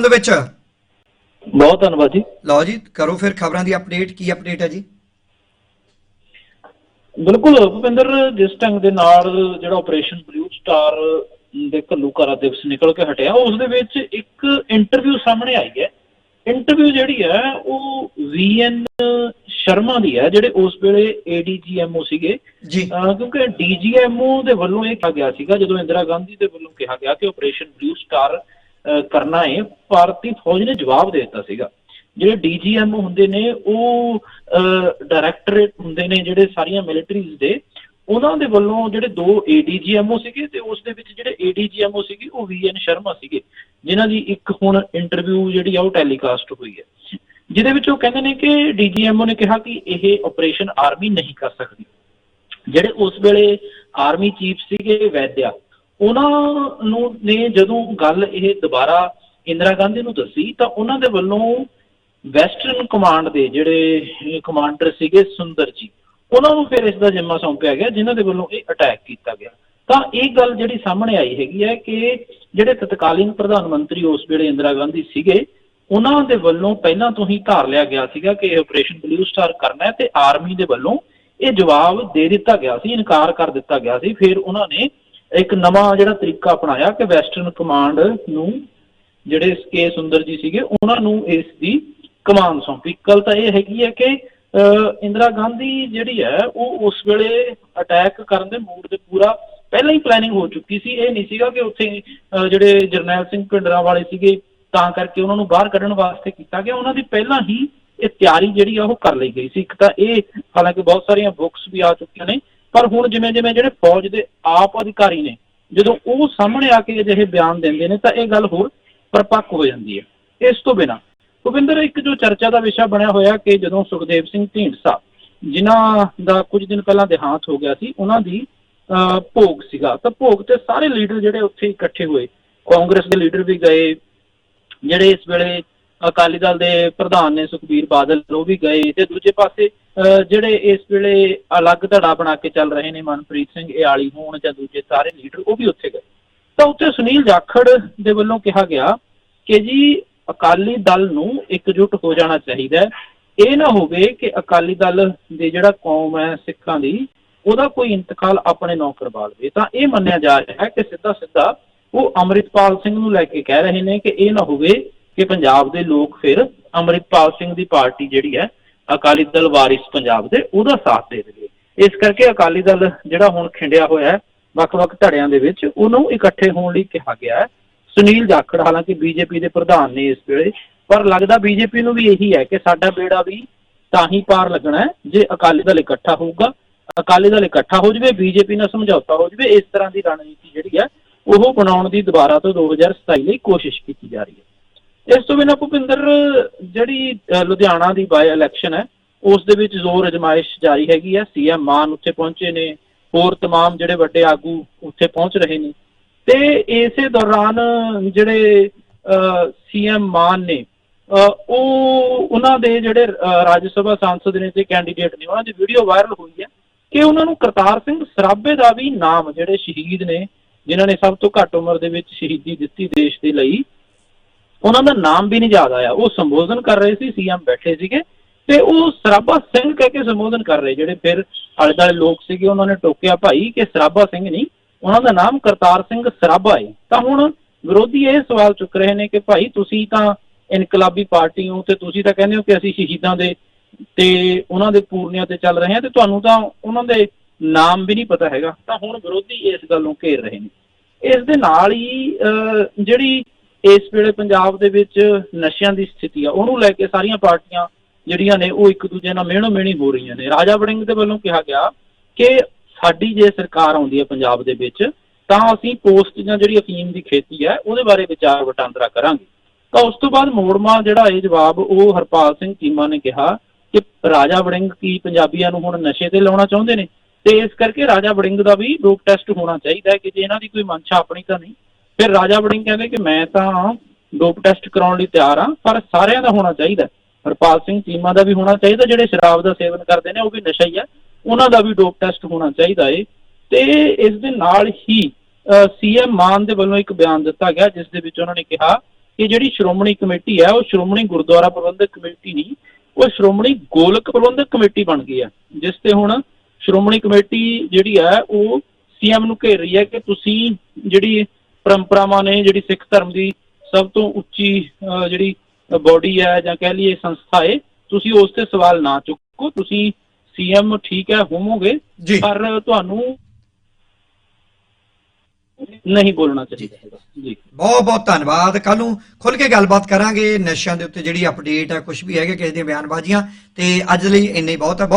ਦੇ ਵਿੱਚ? ਬਹੁਤ ਧੰਨਵਾਦ ਜੀ। ਲਓ ਜੀ ਕਰੋ ਫਿਰ ਖਬਰਾਂ ਦੀ ਅਪਡੇਟ ਕੀ ਅਪਡੇਟ ਹੈ ਜੀ? ਬਿਲਕੁਲ ਭੁਪਿੰਦਰ ਜਿਸ ਢੰਗ ਦੇ ਨਾਲ ਜਿਹੜਾ ਆਪਰੇਸ਼ਨ ਬਲੂ ਸਟਾਰ ਦੇ ਘੱਲੂਘਾਰਾ ਦਿਵਸ ਨਿਕਲ ਕੇ ਹਟਿਆ ਉਸ ਦੇ ਵਿੱਚ ਇੱਕ ਇੰਟਰਵਿਊ ਸਾਹਮਣੇ ਆਈ ਹੈ। ਇੰਟਰਵਿਊ ਜਿਹੜੀ ਹੈ ਉਹ ਵੀਐਨ ਸ਼ਰਮਾ ਦੀ ਹੈ ਜਿਹੜੇ ਉਸ ਵੇਲੇ ਏਡੀਜੀਐਮਓ ਸੀਗੇ। ਕਿਉਂਕਿ ਡੀਜੀਐਮਓ ਦੇ ਵੱਲੋਂ ਇਹ ਕਿਹਾ ਗਿਆ ਸੀਗਾ ਜਦੋਂ ਇੰਦਰਾ ਗਾਂਧੀ ਦੇ ਵੱਲੋਂ ਕਿਹਾ ਗਿਆ ਕਿ ਆਪਰੇਸ਼ਨ ਬਲੂ ਸਟਾਰ ਕਰਨਾ ਹੈ ਭਾਰਤੀ ਫੌਜ ਨੇ ਜਵਾਬ ਦੇ ਦਿੱਤਾ ਸੀਗਾ। ਜਿਹੜੇ ਡੀਜੀਐਮਓ ਹੁੰਦੇ ਨੇ, ਉਹ ਡਾਇਰੈਕਟਰੇਟ ਹੁੰਦੇ ਨੇ ਜਿਹੜੇ ਸਾਰੀਆਂ ਮਿਲਟਰੀਜ਼ ਦੇ, ਉਹਨਾਂ ਦੇ ਵੱਲੋਂ ਜਿਹੜੇ ਦੋ ਏਡੀਜੀਐਮਓ ਸੀਗੇ ਤੇ ਉਸ ਦੇ ਵਿੱਚ ਜਿਹੜੇ ਏਡੀਜੀਐਮਓ ਸੀਗੇ, ਉਹ ਵੀਐਨ ਸ਼ਰਮਾ ਸੀਗੇ, ਜਿਨ੍ਹਾਂ ਦੀ ਇੱਕ ਹੁਣ ਇੰਟਰਵਿਊ ਜਿਹੜੀ ਆ, ਉਹ ਟੈਲੀਕਾਸਟ ਹੋਈ ਹੈ। ਜਿਹਦੇ ਵਿੱਚ ਉਹ ਕਹਿੰਦੇ ਨੇ ਕਿ ਡੀਜੀਐਮਓ ਨੇ ਕਿਹਾ ਕਿ ਇਹ ਆਪਰੇਸ਼ਨ ਆਰਮੀ ਨਹੀਂ ਕਰ ਸਕਦੀ। ਜਿਹੜੇ ਉਸ ਵੇਲੇ ਆਰਮੀ ਚੀਫ ਸੀਗੇ ਵੈਦਿਆ ਉਹਨਾਂ ਨੂੰ ਨੇ ਜਦੋਂ ਗੱਲ ਇਹ ਦੁਬਾਰਾ ਇੰਦਰਾ ਗਾਂਧੀ ਨੂੰ ਦੱਸੀ, ਤਾਂ ਉਹਨਾਂ ਦੇ ਵੱਲੋਂ ਵੈਸਟਰਨ ਕਮਾਂਡ ਦੇ ਜਿਹੜੇ ਕਮਾਂਡਰ ਸੀਗੇ ਸੁੰਦਰ ਜੀ, ਉਹਨਾਂ ਨੂੰ ਫਿਰ ਇਸ ਦਾ ਜ਼ਿੰਮਾ ਸੌਂਪਿਆ ਗਿਆ, ਜਿਨ੍ਹਾਂ ਦੇ ਵੱਲੋਂ ਇਹ ਅਟੈਕ ਕੀਤਾ ਗਿਆ। ਤਾਂ ਇਹ ਗੱਲ ਜਿਹੜੀ ਸਾਹਮਣੇ ਆਈ ਹੈਗੀ ਹੈ ਕਿ ਜਿਹੜੇ ਤਤਕਾਲੀਨ ਪ੍ਰਧਾਨ ਮੰਤਰੀ ਉਸ ਵੇਲੇ ਇੰਦਰਾ ਗਾਂਧੀ ਸੀਗੇ, ਉਹਨਾਂ ਦੇ ਵੱਲੋਂ ਪਹਿਲਾਂ ਤੋਂ ਹੀ ਧਾਰ ਲਿਆ ਗਿਆ ਸੀਗਾ ਕਿ ਇਹ ਆਪਰੇਸ਼ਨ ਬਲੂ ਸਟਾਰ ਕਰਨਾ ਹੈ ਤੇ ਆਰਮੀ ਦੇ ਵੱਲੋਂ ਇਹ ਜਵਾਬ ਦੇ ਦਿੱਤਾ ਗਿਆ ਸੀ, ਇਨਕਾਰ ਕਰ ਦਿੱਤਾ ਗਿਆ ਸੀ। ਫਿਰ ਉਹਨਾਂ ਨੇ ਇੱਕ ਨਵਾਂ ਜਿਹੜਾ ਤਰੀਕਾ ਅਪਣਾਇਆ ਕਿ ਵੈਸਟਰਨ ਕਮਾਂਡ ਨੂੰ ਜਿਹੜੇ ਕੇ ਸੁੰਦਰ ਜੀ ਸੀਗੇ ਉਹਨਾਂ ਨੂੰ ਇਸ ਦੀ ਕਮਾਨ ਸੌਂਪੀ। ਗੱਲ ਤਾਂ ਇਹ ਹੈਗੀ ਹੈ ਕਿ ਅਹ, ਇੰਦਰਾ ਗਾਂਧੀ ਜਿਹੜੀ ਹੈ ਉਹ ਉਸ ਵੇਲੇ ਅਟੈਕ ਕਰਨ ਦੇ ਮੂਡ ਤੇ ਪੂਰਾ ਪਹਿਲਾਂ ਹੀ ਪਲੈਨਿੰਗ ਹੋ ਚੁੱਕੀ ਸੀ। ਇਹ ਨਹੀਂ ਸੀਗਾ ਕਿ ਉੱਥੇ ਅਹ, ਜਿਹੜੇ ਜਰਨੈਲ ਸਿੰਘ ਪਿੰਡਰਾਂ ਵਾਲੇ ਸੀਗੇ ਤਾਂ ਕਰਕੇ ਉਹਨਾਂ ਨੂੰ ਬਾਹਰ ਕੱਢਣ ਵਾਸਤੇ ਕੀਤਾ ਗਿਆ। ਉਹਨਾਂ ਦੀ ਪਹਿਲਾਂ ਹੀ ਇਹ ਤਿਆਰੀ ਜਿਹੜੀ ਆ ਉਹ ਕਰ ਲਈ ਗਈ ਸੀ। ਇੱਕ ਤਾਂ ਇਹ ਹਾਲਾਂਕਿ ਬਹੁਤ ਸਾਰੀਆਂ ਬੁੱਕਸ ਵੀ ਆ ਚੁੱਕੀਆਂ ਨੇ ਪਰ ਹੁਣ ਜਿਵੇਂ ਜਿਵੇਂ ਜਿਹੜੇ ਫੌਜ ਦੇ ਆਪ ਅਧਿਕਾਰੀ ਨੇ ਜਦੋਂ ਉਹ ਸਾਹਮਣੇ ਆ ਕੇ ਅਜਿਹੇ ਬਿਆਨ ਦਿੰਦੇ ਨੇ ਤਾਂ ਇਹ ਗੱਲ ਹੋਰ ਪਰਪੱਕ ਹੋ ਜਾਂਦੀ ਹੈ। ਇਸ ਤੋਂ ਬਿਨਾ ਭੁਪਿੰਦਰ ਇੱਕ ਜੋ ਚਰਚਾ ਦਾ ਵਿਸ਼ਾ ਬਣਿਆ ਹੋਇਆ ਕਿ ਜਦੋਂ ਸੁਖਦੇਵ ਸਿੰਘ ਢੀਂਡਸਾ ਜਿਨ੍ਹਾਂ ਦਾ ਕੁਝ ਦਿਨ ਪਹਿਲਾਂ ਦੇਹਾਂਤ ਹੋ ਗਿਆ ਸੀ ਉਹਨਾਂ ਦੀ ਅਹ, ਭੋਗ ਸੀਗਾ। ਤਾਂ ਭੋਗ ਤੇ ਸਾਰੇ ਲੀਡਰ ਜਿਹੜੇ ਉੱਥੇ ਇਕੱਠੇ ਹੋਏ ਕਾਂਗਰਸ ਦੇ ਲੀਡਰ ਵੀ ਗਏ ਜਿਹੜੇ ਇਸ ਵੇਲੇ ਅਕਾਲੀ ਦਲ ਦੇ ਪ੍ਰਧਾਨ ਨੇ ਸੁਖਬੀਰ ਬਾਦਲ ਉਹ ਵੀ ਗਏ ਤੇ ਦੂਜੇ ਪਾਸੇ ਅਹ, ਜਿਹੜੇ ਇਸ ਵੇਲੇ ਅਲੱਗ ਧੜਾ ਬਣਾ ਕੇ ਚੱਲ ਰਹੇ ਨੇ ਮਨਪ੍ਰੀਤ ਸਿੰਘ ਇਆਲੀ ਹੋਣ ਜਾਂ ਦੂਜੇ ਸਾਰੇ ਲੀਡਰ ਉਹ ਵੀ ਉੱਥੇ ਗਏ। ਤਾਂ ਉੱਥੇ ਸੁਨੀਲ ਜਾਖੜ ਦੇ ਵੱਲੋਂ ਕਿਹਾ ਗਿਆ ਕਿ ਜੀ ਅਕਾਲੀ ਦਲ ਨੂੰ ਇਕਜੁੱਟ ਹੋ ਜਾਣਾ ਚਾਹੀਦਾ ਹੈ। ਇਹ ਨਾ ਹੋਵੇ ਕਿ ਅਕਾਲੀ ਦਲ ਦੇ ਜਿਹੜਾ ਕੌਮ ਹੈ ਸਿੱਖਾਂ ਦੀ ਉਹਦਾ ਕੋਈ ਇੰਤਕਾਲ ਆਪਣੇ ਨੌ ਕਰਵਾ ਲਵੇ। ਤਾਂ ਇਹ ਮੰਨਿਆ ਜਾ ਰਿਹਾ ਹੈ ਕਿ ਸਿੱਧਾ ਸਿੱਧਾ ਉਹ ਅੰਮ੍ਰਿਤਪਾਲ ਸਿੰਘ ਨੂੰ ਲੈ ਕੇ ਕਹਿ ਰਹੇ ਨੇ ਕਿ ਇਹ ਨਾ ਹੋਵੇ ਕਿ ਪੰਜਾਬ ਦੇ ਲੋਕ ਫਿਰ ਅੰਮ੍ਰਿਤਪਾਲ ਸਿੰਘ ਦੀ ਪਾਰਟੀ ਜਿਹੜੀ ਹੈ, ਅਕਾਲੀ ਦਲ ਵਾਰਿਸ ਪੰਜਾਬ ਦੇ, ਉਹਦਾ ਸਾਥ ਦੇ ਦੇਵੇ ਇਸ ਕਰਕੇ ਅਕਾਲੀ ਦਲ ਜਿਹੜਾ ਹੁਣ ਖਿੰਡਿਆ ਹੋਇਆ ਹੈ, ਵੱਖ-ਵੱਖ ਧੜਿਆਂ ਦੇ ਵਿੱਚ, ਉਹਨੂੰ ਇਕੱਠੇ ਹੋਣ ਲਈ ਕਿਹਾ ਗਿਆ ਹੈ। ਸੁਨੀਲ ਜਾਖੜ, ਹਾਲਾਂਕਿ ਬੀਜੇਪੀ ਦੇ ਪ੍ਰਧਾਨ ਨੇ ਇਸ ਵੇਲੇ, ਪਰ ਲੱਗਦਾ ਬੀਜੇਪੀ ਨੂੰ ਵੀ ਇਹੀ ਹੈ ਕਿ ਸਾਡਾ ਬੇੜਾ ਵੀ ਤਾਂ ਹੀ ਪਾਰ ਲੱਗਣਾ ਹੈ, ਜੇ ਅਕਾਲੀ ਦਲ ਇਕੱਠਾ ਹੋਊਗਾ। ਅਕਾਲੀ ਦਲ ਇਕੱਠਾ ਹੋ ਜਵੇ ਬੀਜੇਪੀ ਨਾਲ ਸਮਝੌਤਾ ਹੋ ਜਵੇ, ਇਸ ਤਰ੍ਹਾਂ ਦੀ ਰਣਨੀਤੀ ਜਿਹੜੀ ਹੈ, ਉਹ ਬਣਾਉਣ ਦੀ ਦੁਬਾਰਾ ਤੋਂ 2027 ਲਈ ਕੋਸ਼ਿਸ਼ ਕੀਤੀ ਜਾ ਰਹੀ ਹੈ। ਇਸ ਤੋਂ ਬਿਨਾਂ ਭੁਪਿੰਦਰ ਜਿਹੜੀ ਅਹ, ਲੁਧਿਆਣਾ ਦੀ ਬਾਈ ਇਲੈਕਸ਼ਨ ਹੈ ਉਸ ਦੇ ਵਿੱਚ ਜ਼ੋਰ ਅਜਮਾਇਸ਼ ਜਾਰੀ ਹੈਗੀ ਹੈ ਸੀਐਮ ਮਾਨ ਉੱਥੇ ਪਹੁੰਚੇ ਨੇ ਹੋਰ तमाम ਜਿਹੜੇ ਵੱਡੇ ਆਗੂ ਉੱਥੇ ਪਹੁੰਚ ਰਹੇ ਨੇ ਤੇ ਇਸੇ ਦੌਰਾਨ ਜਿਹੜੇ ਸੀਐਮ ਮਾਨ ਨੇ ਅਹ, ਉਹ ਉਹਨਾਂ ਦੇ ਜਿਹੜੇ ਅਹ, ਰਾਜ ਸਭਾ ਸਾਂਸਦ ਨੇ ਤੇ ਕੈਂਡੀਡੇਟ ਨੇ ਉਹਨਾਂ ਦੀ ਵੀਡੀਓ ਵਾਇਰਲ ਹੋਈ ਹੈ ਕਿ ਉਹਨਾਂ ਨੂੰ ਕਰਤਾਰ ਸਿੰਘ ਸਰਾਭੇ ਦਾ ਵੀ ਨਾਮ ਜਿਹੜੇ ਸ਼ਹੀਦ ਨੇ ਜਿਨ੍ਹਾਂ ਨੇ ਸਭ ਤੋਂ ਘੱਟ ਉਮਰ ਦੇ ਵਿੱਚ ਸ਼ਹੀਦੀ ਦਿੱਤੀ ਦੇਸ਼ ਦੇ ਲਈ ਉਹਨਾਂ ਦਾ ਨਾਮ ਵੀ ਨਹੀਂ ਯਾਦ ਆਇਆ। ਉਹ ਸੰਬੋਧਨ ਕਰ ਰਹੇ ਸੀ ਸੀਐਮ ਬੈਠੇ ਸੀਗੇ ਤੇ ਉਹ ਸਰਾਭਾ ਸਿੰਘ ਕਹਿ ਕੇ ਸੰਬੋਧਨ ਕਰ ਰਹੇ ਜਿਹੜੇ ਫਿਰ ਆਲੇ ਦੁਆਲੇ ਲੋਕ ਸੀਗੇ ਉਹਨਾਂ ਨੇ ਟੋਕਿਆ ਭਾਈ ਕਿ ਸਰਾਭਾ ਸਿੰਘ ਨਹੀਂ ਉਹਨਾਂ ਦਾ ਨਾਮ ਕਰਤਾਰ ਸਿੰਘ ਸਰਾਭਾ ਹੈ ਤਾਂ ਹੁਣ ਵਿਰੋਧੀ ਇਹ ਸਵਾਲ ਚੁੱਕ ਰਹੇ ਨੇ ਕਿ ਭਾਈ ਤੁਸੀਂ ਤਾਂ ਇਨਕਲਾਬੀ ਪਾਰਟੀ ਹੋ ਤੇ ਤੁਸੀਂ ਤਾਂ ਕਹਿੰਦੇ ਹੋ ਕਿ ਅਸੀਂ ਸ਼ਹੀਦਾਂ ਦੇ ਤੇ ਉਹਨਾਂ ਦੇ ਪੂਰਨਿਆਂ ਤੇ ਚੱਲ ਰਹੇ ਹਾਂ ਤੇ ਤੁਹਾਨੂੰ ਤਾਂ ਉਹਨਾਂ ਦੇ ਨਾਮ ਵੀ ਨਹੀਂ ਪਤਾ ਹੈਗਾ। ਤਾਂ ਹੁਣ ਵਿਰੋਧੀ ਇਸ ਗੱਲ ਨੂੰ ਘੇਰ ਰਹੇ ਨੇ। ਇਸ ਦੇ ਨਾਲ ਹੀ ਅਹ, ਜਿਹੜੀ ਇਸ ਵੇਲੇ ਪੰਜਾਬ ਦੇ ਵਿੱਚ ਨਸ਼ਿਆਂ ਦੀ ਸਥਿਤੀ ਆ, ਉਹਨੂੰ ਲੈ ਕੇ ਸਾਰੀਆਂ ਪਾਰਟੀਆਂ ਜਿਹੜੀਆਂ ਨੇ ਉਹ ਇੱਕ ਦੂਜੇ ਨਾਲ ਮਿਹਣੋ ਮਿਹਣੀ ਹੋ ਰਹੀਆਂ ਨੇ। ਰਾਜਾ ਵੜਿੰਗ ਦੇ ਵੱਲੋਂ ਕਿਹਾ ਗਿਆ ਕਿ ਸਾਡੀ ਜੇ ਸਰਕਾਰ ਆਉਂਦੀ ਹੈ ਪੰਜਾਬ ਦੇ ਵਿੱਚ, ਤਾਂ ਅਸੀਂ ਪੋਸਟ ਜਾਂ ਜਿਹੜੀ ਅਫੀਮ ਦੀ ਖੇਤੀ ਹੈ, ਉਹਦੇ ਬਾਰੇ ਵਿਚਾਰ ਵਟਾਂਦਰਾ ਕਰਾਂਗੇ। ਤਾਂ ਉਸ ਤੋਂ ਬਾਅਦ ਮੋੜਮਾ ਜਿਹੜਾ ਇਹ ਜਵਾਬ, ਉਹ ਹਰਪਾਲ ਸਿੰਘ ਚੀਮਾ ਨੇ ਕਿਹਾ ਕਿ ਰਾਜਾ ਵੜਿੰਗ ਕੀ ਪੰਜਾਬੀਆਂ ਨੂੰ ਹੁਣ ਨਸ਼ੇ ਤੇ ਲਾਉਣਾ ਚਾਹੁੰਦੇ ਨੇ? ਤੇ ਇਸ ਕਰਕੇ ਰਾਜਾ ਵੜਿੰਗ ਦਾ ਵੀ ਰੋਕ ਟੈਸਟ ਹੋਣਾ ਚਾਹੀਦਾ ਹੈ ਕਿ ਜੇ ਇਹਨਾਂ ਦੀ ਕੋਈ ਮਨਸ਼ਾ ਆਪਣੀ ਤਾਂ ਨਹੀਂ। ਫਿਰ ਰਾਜਾ ਵੜਿੰਗ ਕਹਿੰਦੇ ਕਿ ਮੈਂ ਤਾਂ ਡੋਪ ਟੈਸਟ ਕਰਾਉਣ ਲਈ ਤਿਆਰ ਹਾਂ, ਪਰ ਸਾਰਿਆਂ ਦਾ ਹੋਣਾ ਚਾਹੀਦਾ ਹਰਪਾਲ ਸਿੰਘ ਚੀਮਾ ਦਾ ਵੀ ਹੋਣਾ ਚਾਹੀਦਾ, ਜਿਹੜੇ ਸ਼ਰਾਬ ਦਾ ਸੇਵਨ ਕਰਦੇ ਨੇ, ਉਹ ਵੀ ਨਸ਼ਾ ਹੀ ਹੈ। ਉਹਨਾਂ ਦਾ ਵੀ ਡੋਪ ਟੈਸਟ ਹੋਣਾ ਚਾਹੀਦਾ ਏ। ਤੇ ਇਸ ਦੇ ਨਾਲ ਹੀ ਸੀਐਮ ਮਾਨ ਦੇ ਵੱਲੋਂ ਇੱਕ ਬਿਆਨ ਦਿੱਤਾ ਗਿਆ, ਜਿਸ ਦੇ ਵਿੱਚ ਉਹਨਾਂ ਨੇ ਕਿਹਾ ਕਿ ਜਿਹੜੀ ਸ਼੍ਰੋਮਣੀ ਕਮੇਟੀ ਹੈ, ਉਹ ਸ਼੍ਰੋਮਣੀ ਗੁਰਦੁਆਰਾ ਪ੍ਰਬੰਧਕ ਕਮੇਟੀ ਨਹੀਂ, ਉਹ ਸ਼੍ਰੋਮਣੀ ਗੋਲਕ ਪ੍ਰਬੰਧਕ ਕਮੇਟੀ ਬਣ ਗਈ ਹੈ। ਜਿਸ ਤੇ ਹੁਣ ਸ਼੍ਰੋਮਣੀ ਕਮੇਟੀ ਜਿਹੜੀ ਹੈ, ਉਹ ਸੀਐਮ ਨੂੰ ਘੇਰ ਰਹੀ ਹੈ ਕਿ ਤੁਸੀਂ ਜਿਹੜੀ ਪਰੰਪਰਾਵਾਂ ਨੇ ਜਿਹੜੀ ਸਿੱਖ ਧਰਮ ਦੀ ਸਭ ਤੋਂ ਉੱਚੀ ਜਿਹੜੀ ਬੋਡੀ ਹੈ ਜਾਂ ਕਹਿ ਲਈਏ ਸੰਸਥਾ ਹੈ ਤੁਸੀਂ ਉਸ ਤੇ ਸਵਾਲ ਨਾ ਚੁੱਕੋ ਤੁਸੀਂ ਸੀਐਮ ਠੀਕ ਹੈ ਹੋਵੋਗੇ ਪਰ ਤੁਹਾਨੂੰ ਨਹੀਂ ਬੋਲਣਾ ਚਾਹੀਦਾ ਜੀ। ਬਹੁਤ ਬਹੁਤ ਧੰਨਵਾਦ। ਕੱਲ ਨੂੰ ਖੁੱਲ ਕੇ ਗੱਲਬਾਤ ਕਰਾਂਗੇ ਨਸ਼ਿਆਂ ਦੇ ਉੱਤੇ ਜਿਹੜੀ ਅਪਡੇਟ ਹੈ ਕੁਝ ਵੀ ਹੈਗੇ ਕਿਸੇ ਦੀਆਂ ਬਿਆਨਬਾਜ਼ੀਆਂ ਤੇ ਅੱਜ ਲਈ ਇੰਨੇ ਹੀ। ਬਹੁਤ ਹੈ ਬਹੁਤ